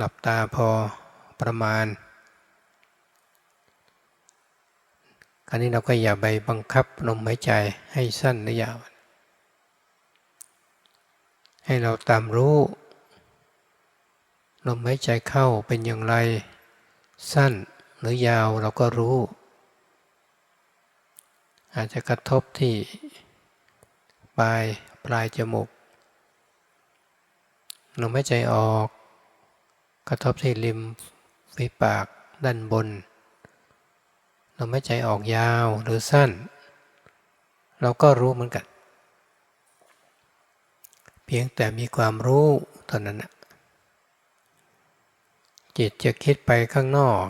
หลับตาพอประมาณคราวนี้เราก็อย่าไปบังคับลมหายใจให้สั้นหรือยาว ให้เราตามรู้ ลมหายใจเข้าเป็นอย่างไร สั้นหรือยาวเราก็รู้ อาจจะกระทบที่ปลายปลายจมูกลมหายใจออก กระทบที่ริมฝีปากด้านบนลมหายใจออกยาวหรือสั้น เราก็รู้เหมือนกัน เพียงแต่มีความรู้เท่านั้นนะจิตจะคิดไปข้างนอก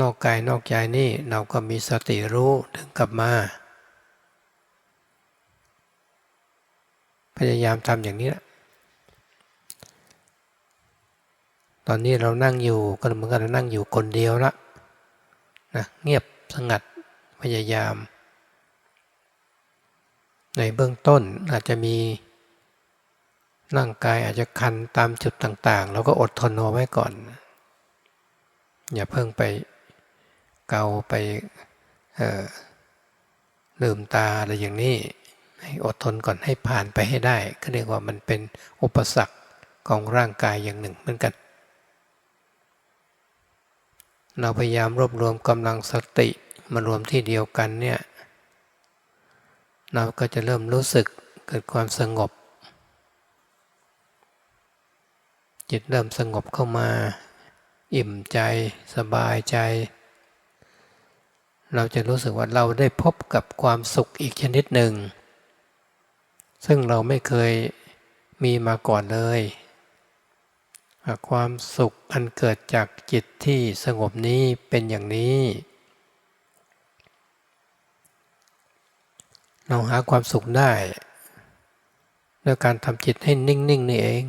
นอกกายนอกใจนี่เราก็มีสติรู้ถึงกลับมา พยายามทำอย่างนี้แหละ ตอนนี้เรานั่งอยู่ก็เหมือนกับเรานั่งอยู่คนเดียวละนะเงียบสงัดพยายาม ในเบื้องต้นอาจจะมีร่างกายอาจจะคันตามจุดต่างๆ เราก็อดทนเอาไว้ก่อน อย่าเพิ่งไปเกาไปลืมตาอะไรอย่างนี้ให้อดทนก่อนให้ผ่านไปให้ได้ ก็เรียกว่ามันเป็นอุปสรรคของร่างกายอย่างหนึ่งเหมือนกัน เราพยายามรวบรวมกำลังสติมารวมที่เดียวกันเนี่ยเราก็จะเริ่มรู้สึกเกิดความสงบ จิตเริ่มสงบเข้ามา อิ่มใจสบายใจ เราจะรู้สึกว่าเราได้พบกับความสุขอีกชนิดหนึ่ง ซึ่งเราไม่เคยมีมาก่อนเลย ความสุขอันเกิดจากจิตที่สงบนี้เป็นอย่างนี้ เราหาความสุขได้ด้วยการทำจิตให้นิ่งๆนนี่เอง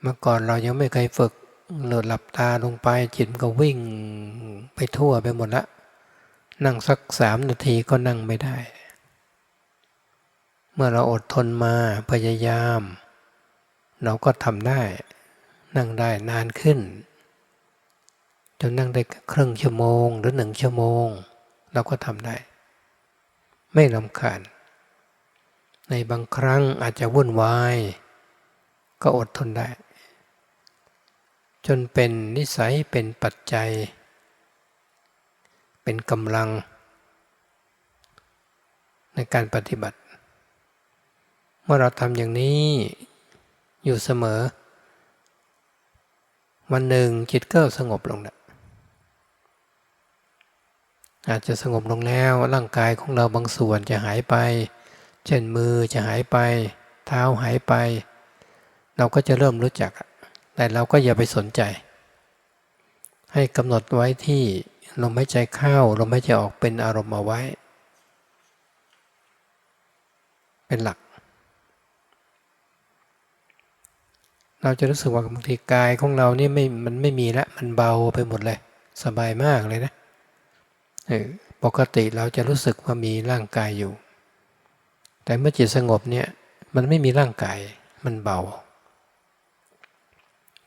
เมื่อก่อนเรายังไม่เคยฝึกเลือหลับตาลงไปจิตมันก็วิ่งไปทั่วไปหมดละ นั่งสักสามนาทีก็นั่งไม่ได้ เมื่อเราอดทนมาพยายาม เราก็ทำได้ นั่งได้นานขึ้น จนนั่งได้ครึ่งชั่วโมง หรือหนึ่งชั่วโมง เราก็ทำได้ ไม่ลำคาญ ในบางครั้งอาจจะวุ่นวาย ก็อดทนได้ จนเป็นนิสัยเป็นปัจจัย เป็นกำลัง ในการปฏิบัติ เมื่อเราทำอย่างนี้ อยู่เสมอ วันหนึ่งจิตก็สงบลงนะอาจจะสงบลงแล้วร่างกายของเราบางส่วนจะหายไป เช่นมือจะหายไป เท้าหายไป เราก็จะเริ่มรู้จัก แต่เราก็อย่าไปสนใจ ให้กำหนดไว้ที่ลมหายใจเข้าลมหายใจออกเป็นอารมณ์เอาไว้ เป็นหลัก เราจะรู้สึกว่าบางทีกายของเรานี่ไม่มันไม่มีล้วมันเบาไปหมดเลย สบายมากเลยนะปกติเราจะรู้สึกว่ามีร่างกายอยู่ แต่เมื่อจิตสงบเนี่ยมันไม่มีร่างกายมันเบา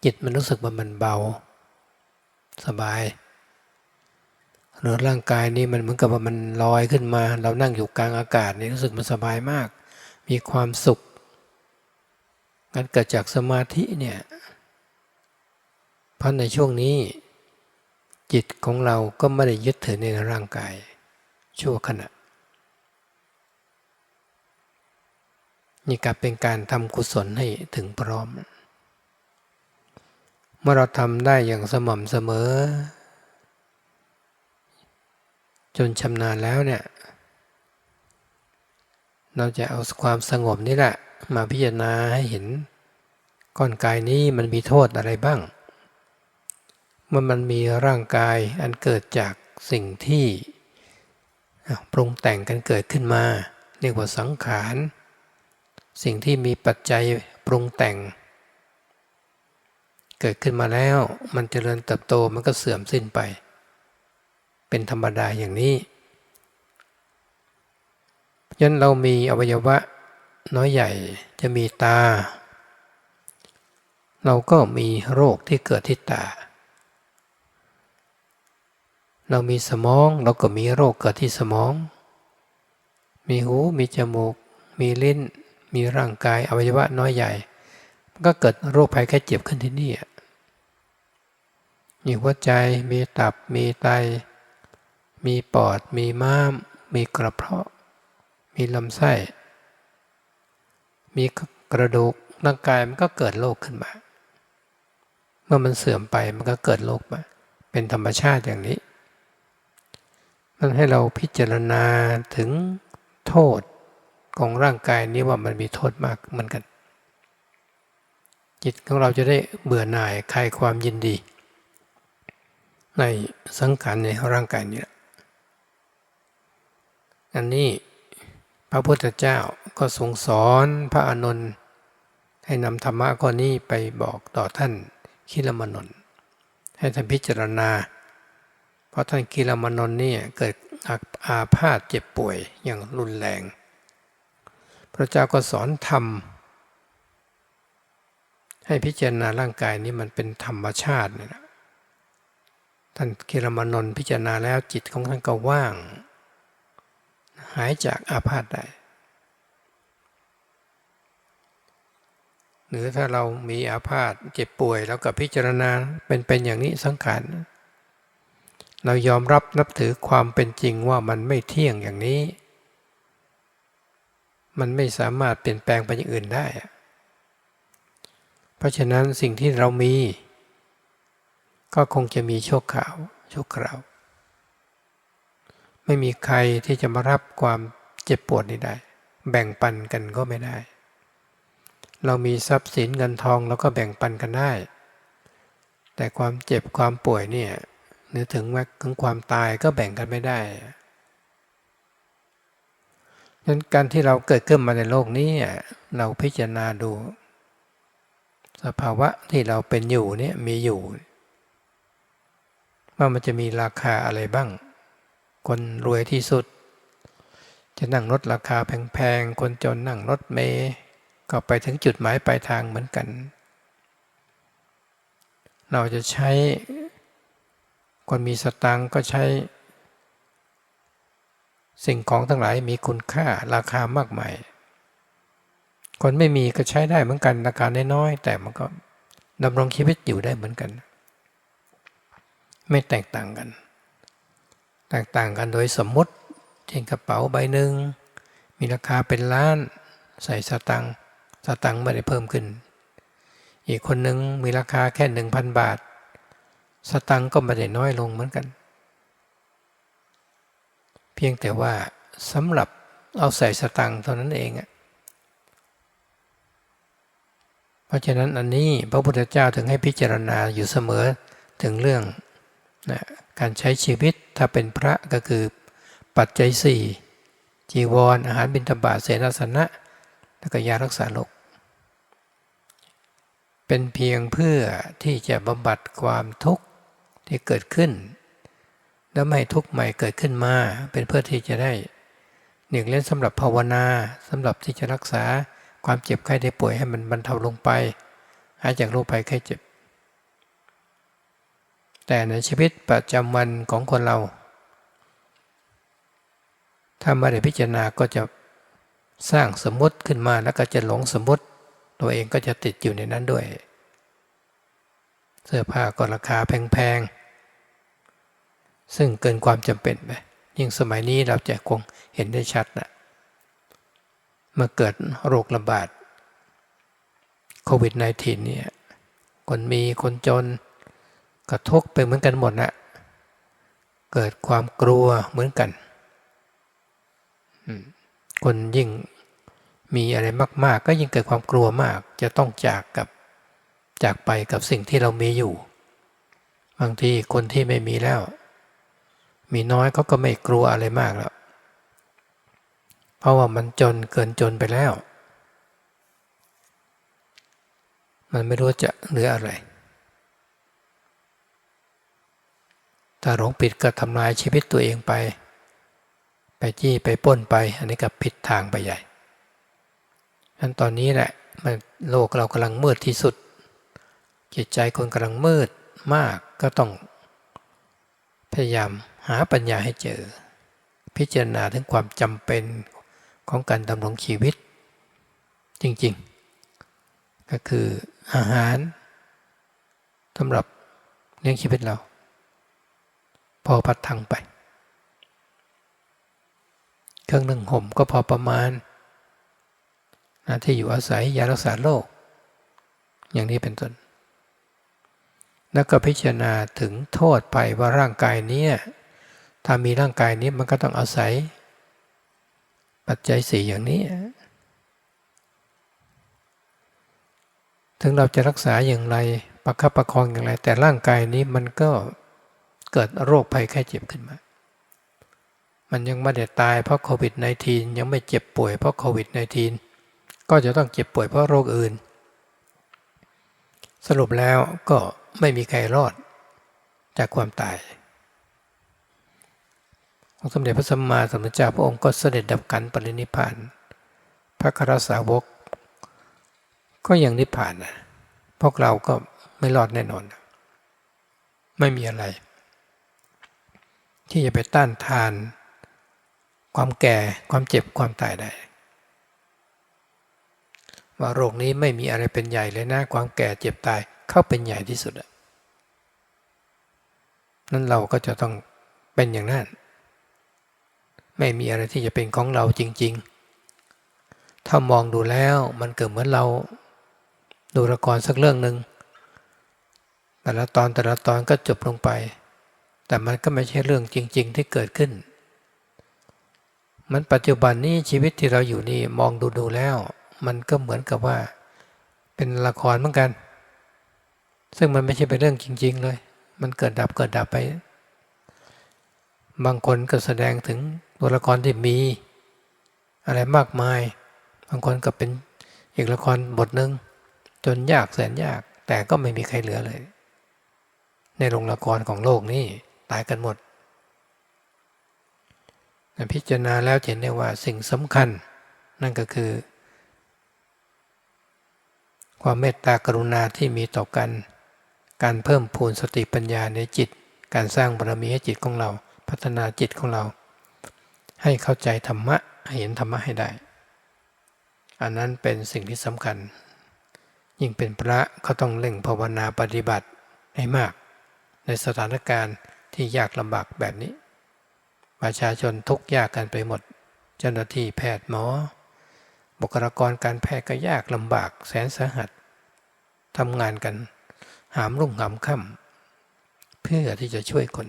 จิตมันรู้สึกว่ามันเบา สบายหรือร่างกายนี่มันเหมือนกับว่ามันลอยขึ้นมา เรานั่งอยู่กลางอากาศนี่รู้สึกมันสบายมาก มีความสุข กันเกิดจากสมาธิเนี่ยเพราะในช่วงนี้ จิตของเราก็ไม่ได้ยึดถือในร่างกาย ชั่วขณะ นี่กลับเป็นการทำกุศลให้ถึงพร้อม เมื่อเราทำได้อย่างสม่ำเสมอ จนชำนาญแล้วเนี่ย เราจะเอาความสงบนี่แหละ มาพิจารณาให้เห็นก้อนกายนี้มันมีโทษอะไรบ้าง เมื่อมันมีร่างกายอันเกิดจากสิ่งที่ปรุงแต่งกันเกิดขึ้นมา เรียกว่าสังขาร สิ่งที่มีปัจจัยปรุงแต่ง เกิดขึ้นมาแล้วมันเจริญเติบโตมันก็เสื่อมสิ้นไป เป็นธรรมดาอย่างนี้ยันเรามีอวัยวะ น้อยใหญ่จะมีตา เราก็มีโรคที่เกิดที่ตา เรามีสมองเราก็มีโรคเกิดที่สมอง มีหูมีจมูก มีลิ้น มีร่างกายอวัยวะน้อยใหญ่ก็เกิดโรคภัยแค่เจ็บขึ้นที่นี่มีหัวใจ มีตับ มีไต มีปอด มีม้าม มีกระเพาะ มีลำไส้ มีกระดูกร่างกายมันก็เกิดโรคขึ้นมา เมื่อมันเสื่อมไปมันก็เกิดโรคมา เป็นธรรมชาติอย่างนี้ มันให้เราพิจารณาถึงโทษของร่างกายนี้ว่ามันมีโทษมากเหมือนกัน จิตของเราจะได้เบื่อหน่ายคลายความยินดี ในสังขารในร่างกายนี้อันนี้ พระพุทธเจ้าก็ทรงสอนพระอานนท์ให้นำธรรมะข้อนี้ไปบอกต่อท่านคิลมนนท์ให้ท่านพิจารณา เพราะท่านคิลมนนท์นี่เกิดอาพาธเจ็บป่วยอย่างรุนแรง พระเจ้าก็สอนธรรม ให้พิจารณาร่างกายนี้มันเป็นธรรมชาตินี่นะท่านคิรมนนท์พิจารณาแล้วจิตของท่านก็ว่าง หายจากอาพาธได้ หรือถ้าเรามีอาพาธเจ็บป่วยแล้วก็พิจารณาเป็นเป็นอย่างนี้สังขารเรายอมรับนับถือความเป็นจริงว่ามันไม่เที่ยงอย่างนี้ มันไม่สามารถเปลี่ยนแปลงไปอย่างอื่นได้ เพราะฉะนั้นสิ่งที่เรามี ก็คงจะมีโชคขาวโชคคราว ไม่มีใครที่จะมารับความเจ็บปวดนี้ได้ แบ่งปันกันก็ไม่ได้ เรามีทรัพย์สินเงินทองเราก็แบ่งปันกันได้ แต่ความเจ็บความป่วยเนี่ยนึกถึงว่าถึงความตายก็แบ่งกันไม่ได้ดังนั้นการที่เราเกิดขึ้นมาในโลกนี้เราพิจารณาดู สภาวะที่เราเป็นอยู่เนี่ยมีอยู่ ว่ามันจะมีราคาอะไรบ้าง คนรวยที่สุด จะนั่งรถราคาแพงๆ คนจนนั่งรถเมย์ก็ไปถึงจุดหมายปลายทางเหมือนกัน เราจะใช้ คนมีสตังก็ใช้ สิ่งของทั้งหลายมีคุณค่าราคามากมาย คนไม่มีก็ใช้ได้เหมือนกันราคาน้อยๆแต่มันก็ดำรงชีวิตอยู่ได้เหมือนกัน ไม่แตกต่างกัน แตกต่างกันโดยสมมติ เช่นกระเป๋าใบหนึ่งมีราคาเป็นล้าน ใส่สตังค์สตังค์ไม่ได้เพิ่มขึ้น อีกคนหนึ่งมีราคาแค่หนึ่งพันบาท สตังค์ก็ไม่ได้น้อยลงเหมือนกัน เพียงแต่ว่าสำหรับเอาใส่สตังค์เท่านั้นเองอะเพราะฉะนั้นอันนี้พระพุทธเจ้าถึงให้พิจารณาอยู่เสมอถึงเรื่องนะ การใช้ชีวิตถ้าเป็นพระก็คือปัจจัยสี่จีวรออาหารบิณฑบาตเสนาสนะและก็ยารักษาโรคเป็นเพียงเพื่อที่จะบำบัดความทุกข์ที่เกิดขึ้น แล้วไม่ทุกข์ใหม่เกิดขึ้นมา เป็นเพื่อที่จะได้หนึ่งเล่นสำหรับภาวนาสำหรับที่จะรักษาความเจ็บไข้ได้ป่วยให้มันบรรเทาลงไปหายจากโรคภัยไข้เจ็บ แต่ในชีวิตประจำวันของคนเรา ถ้าไม่ได้พิจารณาก็จะสร้างสมมติขึ้นมาแล้วก็จะหลงสมมติ ตัวเองก็จะติดอยู่ในนั้นด้วย เสื้อผ้าก็ราคาแพงๆ ซึ่งเกินความจำเป็นไปยิ่งสมัยนี้เราจะคงเห็นได้ชัดนะเมื่อเกิดโรคระบาดโควิด -19 เนี่ยคนมีคนจน กระทบไปเหมือนกันหมดนะเกิดความกลัวเหมือนกันคนยิ่งมีอะไรมาก ๆ ก็ยิ่งเกิดความกลัวมาก จะต้องจากกับจากไปกับสิ่งที่เรามีอยู่ บางทีคนที่ไม่มีแล้ว มีน้อยเขาก็ไม่กลัวอะไรมากแล้ว เพราะว่ามันจนเกินจนไปแล้ว มันไม่รู้จะเหลืออะไร ถ้าหลงผิดก็ทำลายชีวิตตัวเองไป ไปจี้ไปป้นไป อันนี้ก็ผิดทางไปใหญ่ฉะนั้นตอนนี้แหละมันโลกเรากำลังมืดที่สุด จิตใจคนกำลังมืดมากก็ต้อง พยายามหาปัญญาให้เจอ พิจารณาถึงความจำเป็นของการดำรงชีวิต จริงๆ ก็คืออาหารสำหรับเลี้ยงชีวิตเรา พอพัดทังไป เครื่องหนึ่งห่มก็พอประมาณนะที่อยู่อาศัยยารักษาโรคอย่างนี้เป็นต้น แล้วก็พิจารณาถึงโทษไปว่าร่างกายนี้ถ้ามีร่างกายนี้มันก็ต้องอาศัย ปัจจัยสี่อย่างนี้ ถึงเราจะรักษาอย่างไรประคับประคองอย่างไร แต่ร่างกายนี้มันก็ เกิดโรคภัยไข้เจ็บขึ้นมา มันยังไม่ได้ตายเพราะโควิด -19 ยังไม่เจ็บป่วยเพราะโควิด -19 ก็จะต้องเจ็บป่วยเพราะโรคอื่น สรุปแล้วก็ไม่มีใครรอดจากความตาย องค์สมเด็จพระสัมมาสัมพุทธเจ้าพระองค์ก็เสด็จดับกันปรินิพพาน พระครสาวก ก็ยังนิพพานนะพวกเราก็ไม่รอดแน่นอน ไม่มีอะไร ที่จะไปต้านทาน ความแก่ความเจ็บความตายได้ ว่าโรคนี้ไม่มีอะไรเป็นใหญ่เลยนะความแก่เจ็บตายเข้าเป็นใหญ่ที่สุดนั้นเราก็จะต้องเป็นอย่างนั้น ไม่มีอะไรที่จะเป็นของเราจริง ๆ ถ้ามองดูแล้วมันเกิดเหมือนเราดูละครสักเรื่องหนึ่งแต่ละตอนแต่ละตอนก็จบลงไป แต่มันก็ไม่ใช่เรื่องจริง ๆ ที่เกิดขึ้น มันปัจจุบันนี้ชีวิตที่เราอยู่นี่มองดูดูแล้ว มันก็เหมือนกับว่า เป็นละครเหมือนกัน ซึ่งมันไม่ใช่เป็นเรื่องจริง ๆ เลย มันเกิดดับเกิดดับไป บางคนก็แสดงถึงตัวละครที่มี อะไรมากมาย บางคนก็เป็นอีกละครบทหนึ่งจนยากแสนยากแต่ก็ไม่มีใครเหลือเลย ในโรงละครของโลกนี้ ตายกันหมด พิจารณาแล้วเห็นได้ว่าสิ่งสำคัญ นั่นก็คือ ความเมตตากรุณาที่มีต่อกัน การเพิ่มพูนสติปัญญาในจิต การสร้างบารมีให้จิตของเรา พัฒนาจิตของเรา ให้เข้าใจธรรมะเห็นธรรมะให้ได้ อันนั้นเป็นสิ่งที่สำคัญ ยิ่งเป็นพระก็ต้องเล่งภาวนาปฏิบัติให้มากในสถานการณ์ ที่ยากลำบากแบบนี้ ประชาชนทุกข์ยากกันไปหมด เจ้าหน้าที่แพทย์หมอ บุคลากรการแพทย์ก็ยากลำบากแสนสาหัสทำงานกันหามรุ่งหามค่ำเพื่อที่จะช่วยคน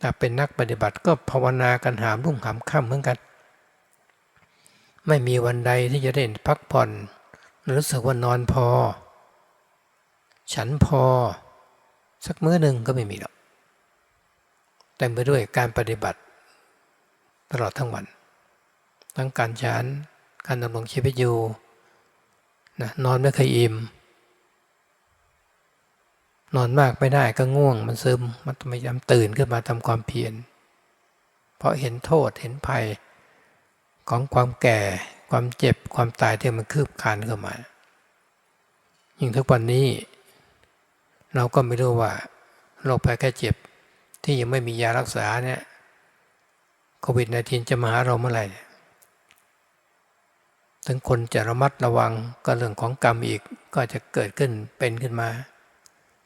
ถ้าเป็นนักปฏิบัติก็ภาวนากันหามรุ่งหามค่ำเหมือนกัน ไม่มีวันใดที่จะได้พักผ่อน รู้สึกว่านอนพอ ฉันพอ สักมื้อหนึ่งก็ไม่มีหรอก ต็มไปด้วยการปฏิบัติ ตลอดทั้งวัน ทั้งการฉันการดำรงชีวิตอยู่นะนอนไม่เคยอิ่มนอนมากไม่ได้ก็ง่วงมันซึมมันพยายามตื่นขึ้นมาทำความเพียรเพราะเห็นโทษเห็นภัยของความแก่ความเจ็บความตายที่มันคืบคลานเข้ามายิ่งทุกวันนี้ เราก็ไม่รู้ว่าโรคภัยแค่เจ็บ ที่ยังไม่มียารักษาเนี่ยโควิด -19 จะมาหาเราเมื่อไหร่ถึงคนจะระมัดระวังก็เรื่องของกรรมอีกก็จะเกิดขึ้นเป็นขึ้นมา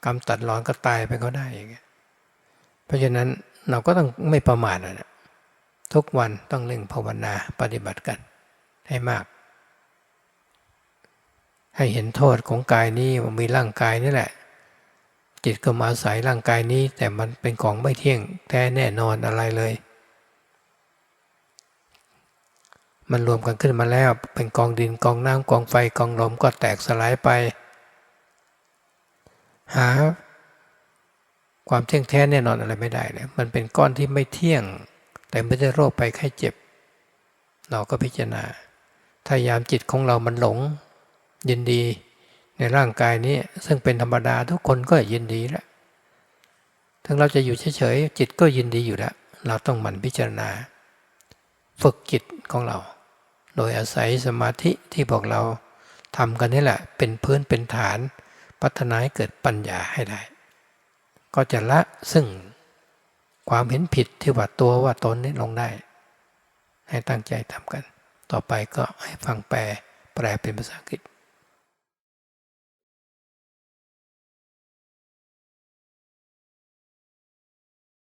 กรรมตัดรอนก็ตายไปก็ได้อย่างเงี้ยเพราะฉะนั้นเราก็ต้องไม่ประมาทนะทุกวันต้องเล่งภาวนาปฏิบัติกันให้มาก ให้เห็นโทษของกายนี้ว่ามีร่างกายนี่แหละ จิตก็มาอาศัยร่างกายนี้ แต่มันเป็นของไม่เที่ยงแท้แน่นอนอะไรเลย มันรวมกันขึ้นมาแล้วเป็นกองดินกองน้ำกองไฟกองลมก็แตกสลายไป หา ความเที่ยงแท้แน่นอนอะไรไม่ได้เลยมันเป็นก้อนที่ไม่เที่ยง แต่ไม่ได้โรคไปไข้เจ็บ เราก็พิจารณาถ้ายามจิตของเรามันหลงยินดี ในร่างกายนี้ ซึ่งเป็นธรรมดาทุกคนก็ยินดีแล้วถึงเราจะอยู่เฉยๆจิตก็ยินดีอยู่แล้ว เราต้องหมั่นพิจารณา ฝึกจิตของเรา โดยอาศัยสมาธิที่พวกเราทำกันนี่แหละ เป็นพื้นเป็นฐาน พัฒนาให้เกิดปัญญาให้ได้ ก็จะละซึ่งความเห็นผิดที่ว่าตัวว่าตนนี้ลงได้ ให้ตั้งใจทำกัน ต่อไปก็ให้ฟังแปลแปลเป็นภาษาอังกฤษ